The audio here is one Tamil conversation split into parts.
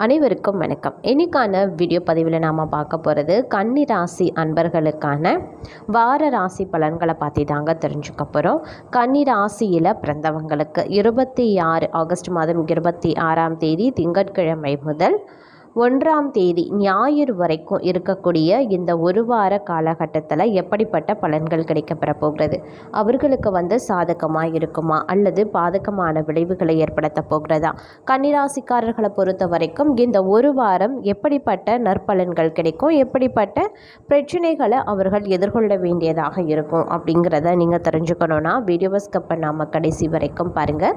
அனைவருக்கும் வணக்கம். இன்றைக்கான வீடியோ பதிவில் நாம் பார்க்க போகிறது கன்னி ராசி அன்பர்களுக்கான வார ராசி பலன்களை பற்றி தாங்க தெரிஞ்சுக்க போகிறோம் கன்னி ராசியில் பிறந்தவங்களுக்கு இருபத்தி ஆறு ஆகஸ்ட் மாதம் இருபத்தி ஆறாம் தேதி திங்கட்கிழமை முதல் ஒன்றாம் தேதி ஞாயிறு வரைக்கும் இருக்கக்கூடிய இந்த ஒரு வார காலகட்டத்தில் எப்படிப்பட்ட பலன்கள் கிடைக்கப்பெற போகிறது? அவர்களுக்கு வந்து சாதகமாக இருக்குமா? அல்லது பாதகமான விளைவுகளை ஏற்படுத்த போகிறதா? கன்னிராசிக்காரர்களை பொறுத்த வரைக்கும் இந்த ஒரு வாரம் எப்படிப்பட்ட நற்பலன்கள் கிடைக்கும்? எப்படிப்பட்ட பிரச்சனைகளை அவர்கள் எதிர்கொள்ள வேண்டியதாக இருக்கும்? அப்படிங்கிறத நீங்கள் தெரிஞ்சுக்கணுன்னா வீடியோவை ஸ்கப் பண்ணாமல் கடைசி வரைக்கும் பாருங்கள்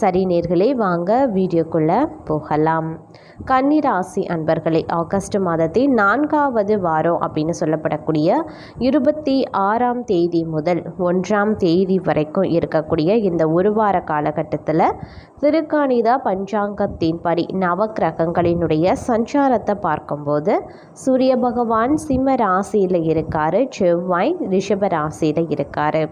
சரி நேர்களே வாங்க வீடியோக்குள்ளே போகலாம். கன்னிராசி அன்பர்களே ஆகஸ்ட் மாதத்தின் நான்காவது வாரம் அப்படின்னு சொல்லப்படக்கூடிய இருபத்தி ஆறாம் தேதி முதல் ஒன்றாம் தேதி வரைக்கும் இருக்கக்கூடிய இந்த ஒரு வார காலகட்டத்தில் திருக்காணிதா பஞ்சாங்கத்தின்படி நவக்கிரகங்களினுடைய சஞ்சாரத்தை பார்க்கும்போது சூரிய பகவான் சிம்ம ராசியில் இருக்காரு செவ்வாய் ரிஷப ராசியில் இருக்காரு.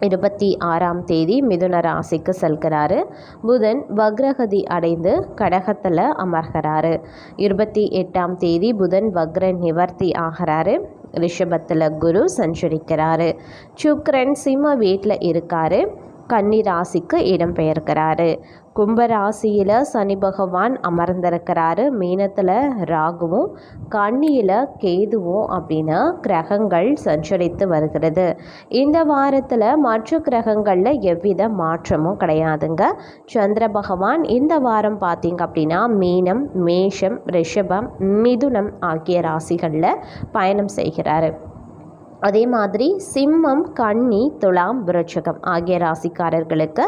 இருபத்தி ஆறாம் தேதி மிதுன ராசிக்கு செல்கிறாரு. புதன் வக்ரகதி அடைந்து கடகத்தில் அமர்கிறாரு. இருபத்தி எட்டாம் தேதி புதன் வக்ர நிவர்த்தி ஆகிறாரு. ரிஷபத்தில் குரு சஞ்சரிக்கிறாரு. சுக்ரன் சிம்ம வீட்டில் இருக்காரு. கன்னி ராசிக்கு இடம்பெயர்க்கிறாரு. கும்பராசியில் சனி பகவான் அமர்ந்திருக்கிறாரு. மீனத்தில் ராகுவும் கன்னியில் கேதுவும் அப்படின்னா கிரகங்கள் சஞ்சரித்து வருகிறது. இந்த வாரத்தில் மற்ற கிரகங்களில் எவ்வித மாற்றமும் கிடையாதுங்க. சந்திர பகவான் இந்த வாரம் பார்த்தீங்க அப்படின்னா மீனம் மேஷம் ரிஷபம் மிதுனம் ஆகிய ராசிகளில் பயணம் செய்கிறாரு. அதே மாதிரி சிம்மம் கன்னி துலாம் விருட்சகம் ஆகிய ராசிக்காரர்களுக்கு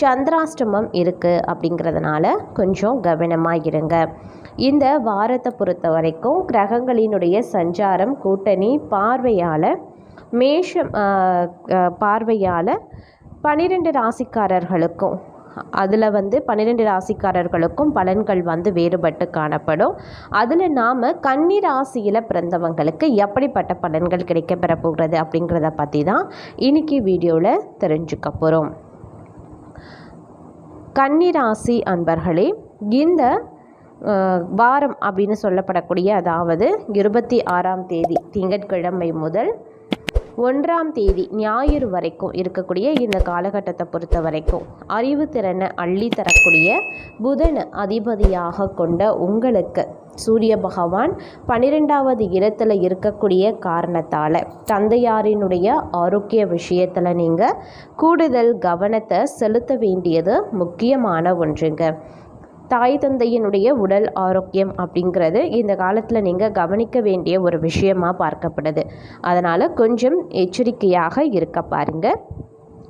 சந்திராஷ்டமம் இருக்குது அப்படிங்கிறதுனால கொஞ்சம் கவனமாக இருங்க இந்த வாரத்தை பொறுத்த வரைக்கும் கிரகங்களினுடைய சஞ்சாரம் கூட்டணி பார்வையால் மேஷம் பார்வையால் பன்னிரெண்டு ராசிக்காரர்களுக்கும் அதில் வந்து பன்னிரெண்டு ராசிக்காரர்களுக்கும் பலன்கள் வந்து வேறுபட்டு காணப்படும். அதில் நாம் கன்னி ராசியில் பிறந்தவங்களுக்கு எப்படிப்பட்ட பலன்கள் கிடைக்கப்பெற போகிறது அப்படிங்கிறத பற்றி தான் இன்றைக்கி வீடியோவில் தெரிஞ்சுக்க போகிறோம் கன்னி ராசி அன்பர்களே இந்த வாரம் அப்படின்னு சொல்லப்படக்கூடிய அதாவது இருபத்தி ஆறாம் தேதி திங்கட்கிழமை முதல் ஒன்றாம் தேதி ஞாயிறு வரைக்கும் இருக்கக்கூடிய இந்த காலகட்டத்தை பொறுத்த வரைக்கும் அறிவுத்திறனை அள்ளி தரக்கூடிய புதனை அதிபதியாக கொண்ட உங்களுக்கு சூரிய பகவான் பன்னிரெண்டாவது இடத்துல இருக்கக்கூடிய காரணத்தால் தந்தையாரினுடைய ஆரோக்கிய விஷயத்தில் நீங்கள் கூடுதல் கவனத்தை செலுத்த வேண்டியது முக்கியமான ஒன்றுங்க. தாய் தந்தையினுடைய உடல் ஆரோக்கியம் அப்படிங்கிறது இந்த காலத்தில் நீங்கள் கவனிக்க வேண்டிய ஒரு விஷயமாக பார்க்கப்படுது. அதனால் கொஞ்சம் எச்சரிக்கையாக இருக்க பாருங்கள்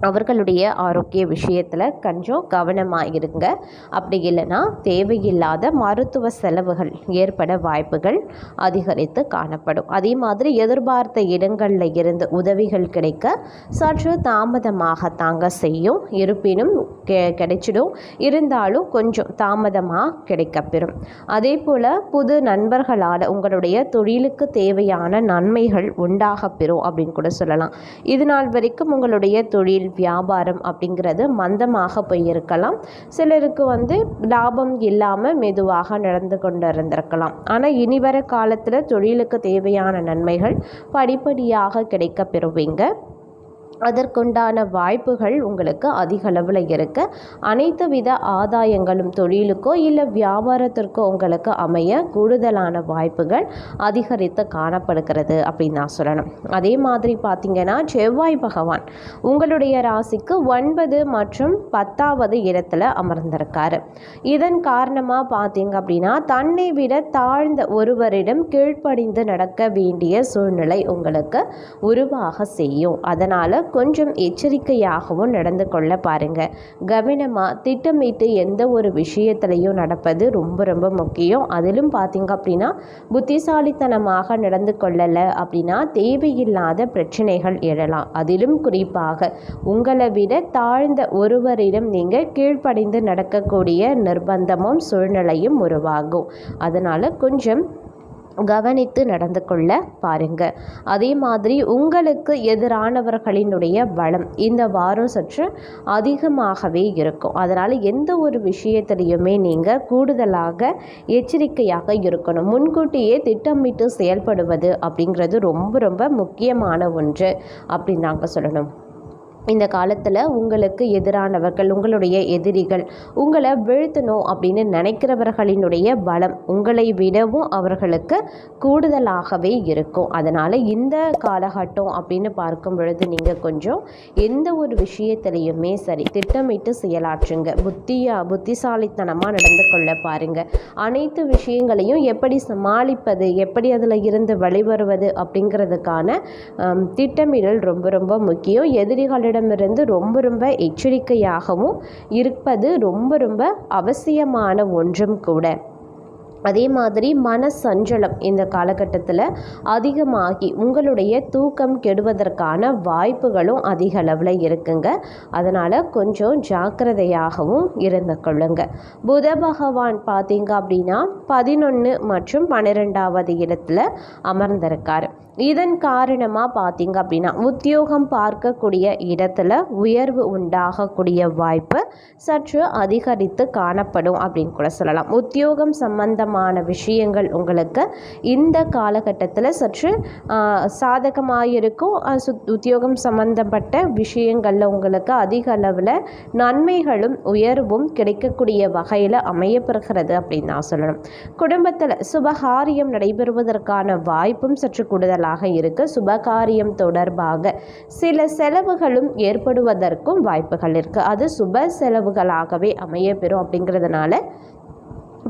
அவர்களுடைய ஆரோக்கிய விஷயத்தில் கொஞ்சம் கவனமாக இருங்க அப்படி இல்லைன்னா தேவையில்லாத மருத்துவ செலவுகள் ஏற்பட வாய்ப்புகள் அதிகரித்து காணப்படும். அதே மாதிரி எதிர்பார்த்த இடங்களில் இருந்து உதவிகள் கிடைக்க சற்று தாமதமாக தாங்க செய்யும். இருப்பினும் கெ கிடைச்சிடும். இருந்தாலும் கொஞ்சம் தாமதமாக கிடைக்கப்பெறும். அதே போல் புது நண்பர்களால் உங்களுடைய தொழிலுக்கு தேவையான நன்மைகள் உண்டாக பெறும் அப்படின்னு கூட சொல்லலாம். இது நாள் வரைக்கும் உங்களுடைய தொழில் வியாபாரம் அப்படிங்கிறது மந்தமாக போயிருக்கலாம். சிலருக்கு வந்து லாபம் இல்லாமல் மெதுவாக நடந்து கொண்டு இருந்திருக்கலாம். ஆனால் இனி வர காலத்தில் தொழிலுக்கு தேவையான நன்மைகள் படிப்படியாக கிடைக்க பெறுவீங்க. அதற்குண்டான வாய்ப்புகள் உங்களுக்கு அதிக அளவில் இருக்க அனைத்து வித ஆதாயங்களும் தொழிலுக்கோ இல்லை வியாபாரத்திற்கோ உங்களுக்கு அமைய கூடுதலான வாய்ப்புகள் அதிகரித்து காணப்படுகிறது அப்படின்னு நான் சொல்லணும். அதே மாதிரி பார்த்தீங்கன்னா செவ்வாய் பகவான் உங்களுடைய ராசிக்கு ஒன்பது மற்றும் பத்தாவது இடத்துல அமர்ந்திருக்காரு. இதன் காரணமாக பார்த்தீங்க அப்படின்னா தன்னை விட தாழ்ந்த ஒருவரிடம் கீழ்ப்படிந்து நடக்க வேண்டிய சூழ்நிலை உங்களுக்கு உருவாக செய்யும். அதனால் கொஞ்சம் எச்சரிக்கையாகவும் நடந்து கொள்ள பாருங்கள் கவனமாக திட்டமிட்டு எந்த ஒரு விஷயத்துலையும் நடப்பது ரொம்ப ரொம்ப முக்கியம். அதிலும் பார்த்தீங்க அப்படின்னா புத்திசாலித்தனமாக நடந்து கொள்ளலை அப்படின்னா தேவையில்லாத பிரச்சனைகள் எழலாம். அதிலும் குறிப்பாக உங்களை விட தாழ்ந்த ஒருவரிடம் நீங்கள் கீழ்ப்படிந்து நடக்கக்கூடிய நிர்பந்தமும் சூழ்நிலையும் உருவாகும். அதனால் கொஞ்சம் கவனித்து நடந்து கொள்ள பாருங்க. அதே மாதிரி உங்களுக்கு எதிரானவர்களினுடைய பலம் இந்த வாரம் சற்று அதிகமாகவே இருக்கும். அதனால் எந்த ஒரு விஷயத்திலையுமே நீங்கள் கூடுதலாக எச்சரிக்கையாக இருக்கணும். முன்கூட்டியே திட்டமிட்டு செயல்படுவது அப்படிங்கிறது ரொம்ப ரொம்ப முக்கியமான ஒன்று அப்படின்னு நாங்கள் சொல்லணும். இந்த காலத்தில் உங்களுக்கு எதிரானவர்கள் உங்களுடைய எதிரிகள் உங்களை வீழ்த்தணும் அப்படின்னு நினைக்கிறவர்களினுடைய பலம் உங்களை விடவும் அவர்களுக்கு கூடுதலாகவே இருக்கும். அதனால் இந்த காலகட்டம் அப்படின்னு பார்க்கும் பொழுது நீங்கள் கொஞ்சம் எந்த ஒரு விஷயத்திலையுமே சரி திட்டமிட்டு செயலாற்றுங்க. புத்தியா புத்திசாலித்தனமாக நடந்து கொள்ள பாருங்கள் அனைத்து விஷயங்களையும் எப்படி சமாளிப்பது எப்படி அதில் இருந்து வெளிவருவது அப்படிங்கிறதுக்கான திட்டமிடல் ரொம்ப ரொம்ப முக்கியம். எதிரிகளிடம் மற்றவர்களிடமிருந்து ரொம்ப ரொம்ப எச்சரிக்கையாகவும் இருப்பது ரொம்ப ரொம்ப அவசியமான ஒன்றும் கூட. அதே மாதிரி மன சஞ்சலம் இந்த காலகட்டத்தில் அதிகமாகி உங்களுடைய தூக்கம் கெடுவதற்கான வாய்ப்புகளும் அதிக அளவில் இருக்குங்க. அதனால் கொஞ்சம் ஜாக்கிரதையாகவும் இருந்து கொள்ளுங்க. புத பகவான் பார்த்தீங்க அப்படின்னா பதினொன்று மற்றும் பன்னிரெண்டாவது இடத்துல அமர்ந்திருக்கார். இதன் காரணமாக பார்த்தீங்க அப்படின்னா உத்தியோகம் பார்க்கக்கூடிய இடத்துல உயர்வு உண்டாகக்கூடிய வாய்ப்பு சற்று அதிகரித்து காணப்படும் அப்படின்னு கூட சொல்லலாம். உத்தியோகம் சம்பந்தமான விஷயங்கள் உங்களுக்கு இந்த காலகட்டத்தில் சற்று சாதகமாக இருக்கும் உத்தியோகம் சம்பந்தப்பட்ட விஷயங்களில் உங்களுக்கு அதிக அளவில் நன்மைகளும் உயர்வும் கிடைக்கக்கூடிய வகையில் அமையப்பெறுகிறது அப்படின்னு நான் சொல்லணும். குடும்பத்தில் சுபகாரியம் நடைபெறுவதற்கான வாய்ப்பும் சற்று கூடுதலாக இருக்கு. சுபகாரியம் தொடர்பாக சில செலவுகளும் ஏற்படுவதற்கும் வாய்ப்புகள் இருக்குது அது சுப செலவுகளாகவே அமையப்பெறும் அப்படிங்கிறதுனால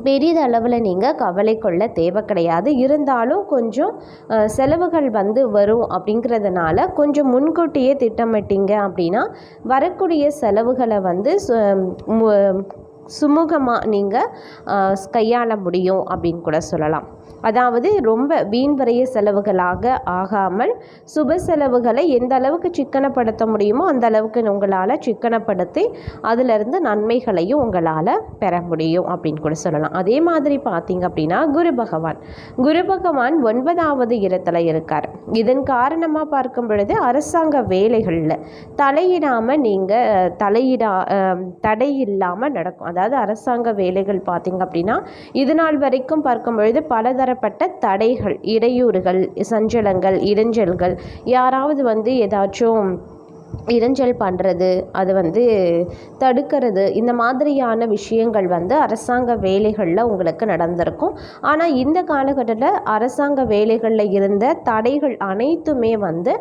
பெரிதளவில் நீங்கள் கவலை கொள்ள தேவை கிடையாது. இருந்தாலும் கொஞ்சம் செலவுகள் வந்து வரும் அப்படிங்கிறதுனால கொஞ்சம் முன்கூட்டியே திட்டமிட்டீங்க அப்படின்னா வரக்கூடிய செலவுகளை வந்து சுமூகமாக நீங்கள் கையாள முடியும் அப்படின்னு கூட சொல்லலாம். அதாவது ரொம்ப வீண் வரைய செலவுகளாக ஆகாமல் சுப செலவுகளை எந்த அளவுக்கு சிக்கனப்படுத்த முடியுமோ அந்த அளவுக்கு உங்களால் சிக்கனப்படுத்தி அதிலிருந்து நன்மைகளையும் உங்களால் பெற முடியும் அப்படின்னு கூட சொல்லலாம். அதே மாதிரி பார்த்தீங்க அப்படின்னா குரு பகவான். குரு பகவான் ஒன்பதாவது இடத்துல இருக்கார். இதன் காரணமாக பார்க்கும் பொழுது அரசாங்க வேலைகளில் தலையிடாமல் நீங்கள் தலையிடா தடை இல்லாமல் நடக்கும். அதாவது அரசாங்க வேலைகள் பார்த்தீங்க அப்படின்னா இது நாள் வரைக்கும் பார்க்கும் பொழுது பலதரப்பட்ட தடைகள் இடையூறுகள் சஞ்சலங்கள் இடைஞ்சல்கள் யாராவது வந்து ஏதாச்சும் இடைஞ்சல் பண்ணுறது அது வந்து தடுக்கிறது. இந்த மாதிரியான விஷயங்கள் வந்து அரசாங்க வேலைகளில் உங்களுக்கு நடந்திருக்கும். ஆனால் இந்த காலகட்டத்தில் அரசாங்க வேலைகளில் இருந்த தடைகள் அனைத்துமே வந்து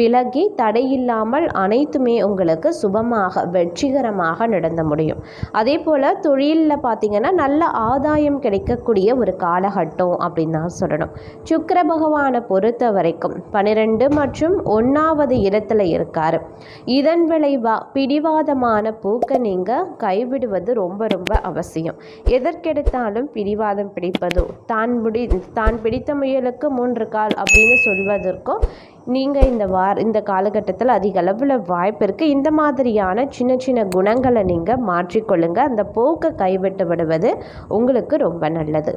விலகி தடையில்லாமல் அனைத்துமே உங்களுக்கு சுபமாக வெற்றிகரமாக நடந்த முடியும். அதே போல் தொழிலில் பார்த்திங்கன்னா நல்ல ஆதாயம் கிடைக்கக்கூடிய ஒரு காலகட்டம் அப்படின்னு தான் சொல்லணும். சுக்கர பகவானை பொறுத்த வரைக்கும் பன்னிரெண்டு மற்றும் ஒன்றாவது இடத்துல இருக்கார். இதன் விளைவா பிடிவாதமான போக்கை நீங்கள் கைவிடுவது ரொம்ப ரொம்ப அவசியம். எதற்கெடுத்தாலும் பிடிவாதம் பிடிப்பதோ தான் பிடி தான் பிடித்த முயலுக்கு மூன்று கால் அப்படின்னு சொல்வதற்கும் நீங்கள் இந்த வார இந்த காலகட்டத்தில் அதிக அளவில் வாய்ப்பு இருக்குது இந்த மாதிரியான சின்ன சின்ன குணங்களை நீங்கள் மாற்றிக்கொள்ளுங்கள் அந்த போக்கை கைவிட்டு விடுவது உங்களுக்கு ரொம்ப நல்லது.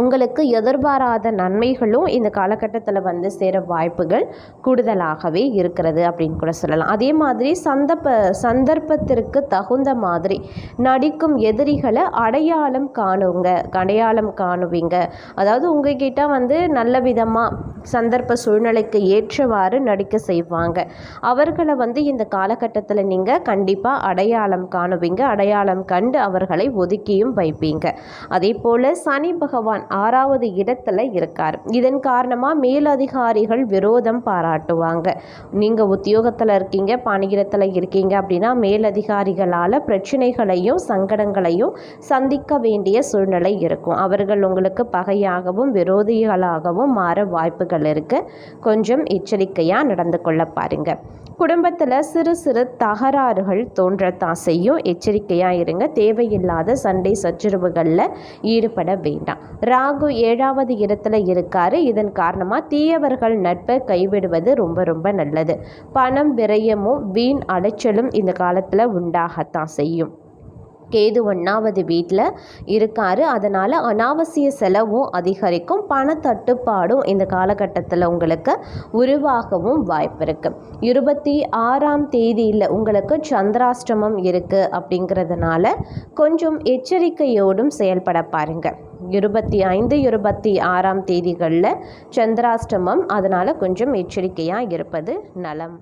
உங்களுக்கு எதிர்பாராத நன்மைகளும் இந்த காலகட்டத்தில் வந்து சேர வாய்ப்புகள் கூடுதலாகவே இருக்கிறது அப்படின்னு கூட சொல்லலாம். அதே மாதிரி சந்தர்ப்ப சந்தர்ப்பத்திற்கு தகுந்த மாதிரி நடிக்கும் எதிரிகளை அடையாளம் காணுங்க அடையாளம் காணுவீங்க. அதாவது உங்ககிட்ட வந்து நல்ல விதமாக சந்தர்ப்ப சூழ்நிலைக்கு ஏற்றவாறு நடிக்க செய்வாங்க. அவர்களை வந்து இந்த காலகட்டத்தில் நீங்கள் கண்டிப்பாக அடையாளம் காணுவீங்க. அடையாளம் கண்டு அவர்களை ஒதுக்கியும் வைப்பீங்க. அதே போல் சனி பகவான் ஆறாவது இடத்துல இருக்கார். இதன் காரணமாக மேலதிகாரிகள் விரோதம் பாராட்டுவாங்க. நீங்கள் உத்தியோகத்தில் இருக்கீங்க பணியிடத்தில் இருக்கீங்க அப்படின்னா மேலதிகாரிகளால் பிரச்சனைகளையும் சங்கடங்களையும் சந்திக்க வேண்டிய சூழ்நிலை இருக்கும். அவர்கள் உங்களுக்கு பகையாகவும் விரோதிகளாகவும் மாற வாய்ப்புகள் இருக்குது கொஞ்சம் எச்சரிக்கையாக நடந்து கொள்ள பாருங்க. குடும்பத்தில் சிறு சிறு தகராறுகள் தோன்றத்தான் செய்யும். எச்சரிக்கையாக இருங்க. தேவையில்லாத சண்டை சச்சரவுகளில் ஈடுபட வேண்டாம். ராகு ஏழாவது இடத்துல இருக்காரு. இதன் காரணமாக தீயவர்கள் நட்பை கைவிடுவது ரொம்ப ரொம்ப நல்லது. பணம் விரயமும் வீண் அலைச்சலும் இந்த காலத்தில் உண்டாகத்தான் செய்யும். கேது ஒன்றாவது வீட்டில் இருக்கார். அதனால் அனாவசிய செலவும் அதிகரிக்கும். பணத்தட்டுப்பாடும் இந்த காலகட்டத்தில் உங்களுக்கு உருவாகவும் வாய்ப்பு இருக்குது இருபத்தி ஆறாம் தேதியில் உங்களுக்கு சந்திராஷ்டமம் இருக்குது அப்படிங்கிறதுனால கொஞ்சம் எச்சரிக்கையோடும் செயல்பட பாருங்கள் இருபத்தி ஐந்து இருபத்தி ஆறாம் தேதிகளில் சந்திராஷ்டமம். அதனால் கொஞ்சம் எச்சரிக்கையாக இருப்பது நலம்.